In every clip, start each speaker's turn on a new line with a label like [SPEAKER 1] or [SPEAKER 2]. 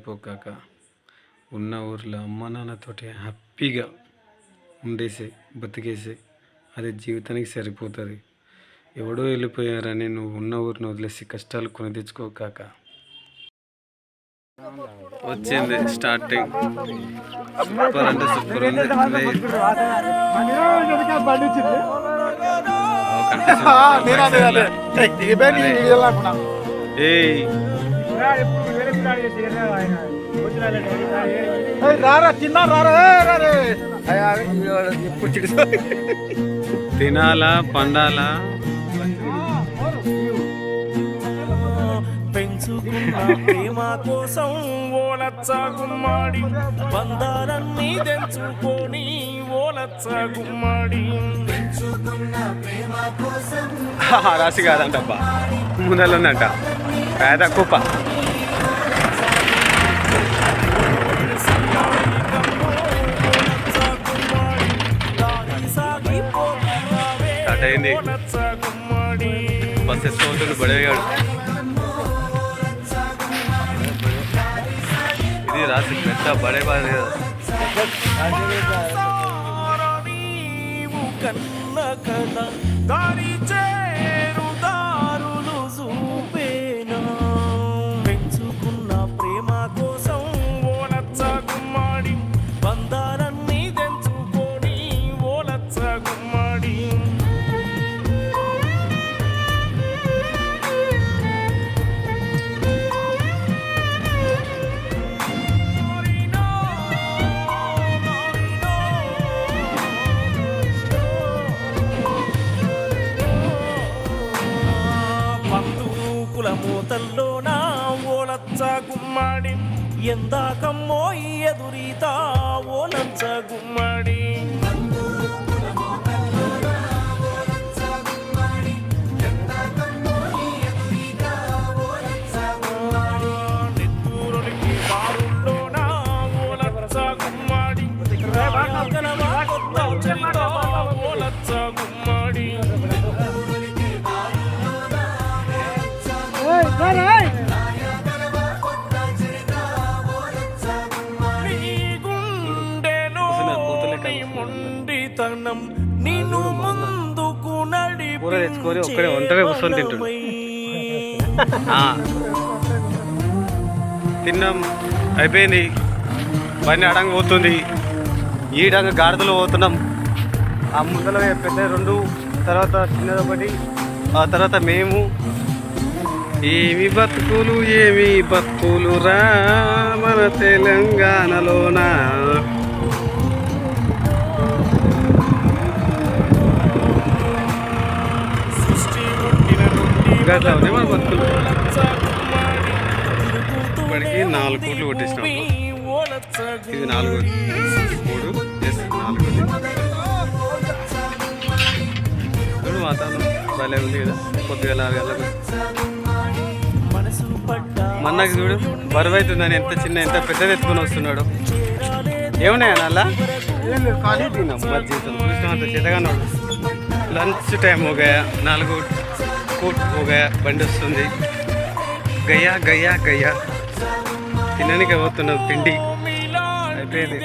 [SPEAKER 1] వెళ్ళిపోకాక ఉన్న ఊర్లో అమ్మ నాన్నతోటి హ్యాపీగా ఉండేసే బతికేసే. అది జీవితానికి సరిపోతుంది. ఎవడో వెళ్ళిపోయారని నువ్వు ఉన్న ఊరిని వదిలేసి కష్టాలు కొని తెచ్చుకోకాక వచ్చింది స్టార్టింగ్. సూపర్ అంటే సూపర్ ఉంది. ఏయ్.
[SPEAKER 2] రారా తిన్నా రారా రారే ఎప్పుడు చిడి
[SPEAKER 1] తినాలా పండాలా?
[SPEAKER 3] పెంచుకున్న ప్రేమ కోసం ఓలచ్చ గుమ్మాడి బంధాలన్నీ తెంచుకొని ఓలచ్చ గుమ్మాడి
[SPEAKER 1] రాసి కాదంటబ్బా. ముందలుందంట పేద కుప్ప. స్టార్ట్ అయింది.
[SPEAKER 3] ఓలచ్చ గుమ్మాడి
[SPEAKER 1] బస్ వేసుకోవచ్చు బడేగాడు ఇది రాసి పెద్ద బడే బాగా
[SPEAKER 3] నీవు కన్న కళ దారి చేరు బంధువుల మూతల్లో నా ఓలచ్చ గుమ్మడి ఎందాకమ్మో ఎదురీతా ఓలచ్చ గుమ్మడి. మొండితనం నిన్ను ముందుకు
[SPEAKER 1] కూర తెచ్చుకొని ఒక్కడే ఒంటరిగా కూర్చొని తింటుండు. తిన్నాం. అయిపోయింది. బండి అడంగా పోతుంది. ఈడంగా గాడిదలో పోతున్నాం. ఆ ముందర పెద్ద రెండు తర్వాత చిన్నది ఒకటి ఆ తర్వాత మేము. ఏమి బతుకులు ఏమి బతుకులు రా మన తెలంగాణలోనా? గట్లా ఉంది మన బతుకులు ఇప్పటికి నాలుగు కోట్లు కొట్టేసినాం ఇది నాలుగు మూడు ఎస్ నాలుగు చూడు వాతావరణం భలే ఉంది కదా. కొద్దిగా నాలుగు గంటలకు
[SPEAKER 3] మనసు
[SPEAKER 1] చూడు బరువు అవుతుందని ఎంత చిన్న ఎంత పెద్దది ఎత్తుకొని వస్తున్నాడు. ఏమున్నాయి అలా? జీవితం చూసినంత చేతగాన్నాడు లంచ్ టైం ఒక నాలుగు ఫుట్ ఒక బండి వస్తుంది. గయ్యా గయ్యా గయ్యా. తినడానికి పోతున్నావు తిండి అయిపోయింది.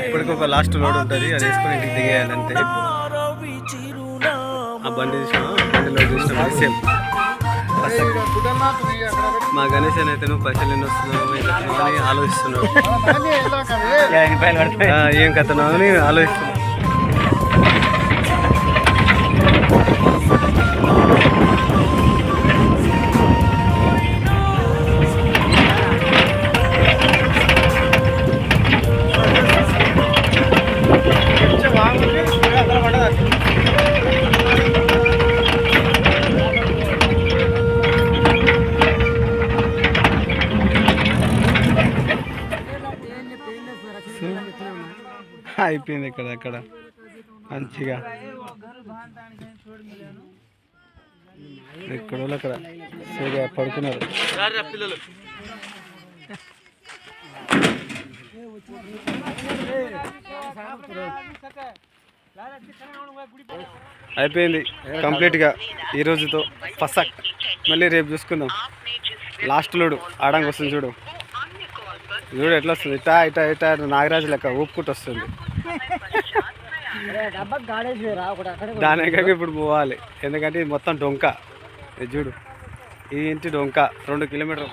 [SPEAKER 1] ఇప్పటికి ఒక లాస్ట్ లోడ్ ఉంటుంది. అది వేసుకొని ఇంటికి దిగేయాలంటే. ఆ బండి చూసినా బండిలో చూసిన సేమ్. మా గణేష్ అని అయితే నువ్వు పైసలు ఎన్ని వస్తున్నావు అని ఆలోచిస్తున్నాడు ఆ, ఏం కథనో అని ఆలోచిస్తున్నాడు అయిపోయింది ఇక్కడ అక్కడ. మంచిగా. ఇక్కడ వాళ్ళు అక్కడ సరిగా పడుకున్నారు. అయిపోయింది కంప్లీట్గా ఈ రోజుతో. ఫసక్ మళ్ళీ రేపు చూసుకుందాం. లాస్ట్ లోడు ఆడంగా వస్తుంది చూడు. చూడు ఎట్లా వస్తుంది? ఇటా ఇటా ఇటా నాగరాజు లెక్క ఊపుకుంటూ వస్తుంది. దానికైతే ఇప్పుడు పోవాలి. ఎందుకంటే ఇది మొత్తం డొంక. ఇది చూడు. ఈ ఇంటి డొంక? రెండు కిలోమీటర్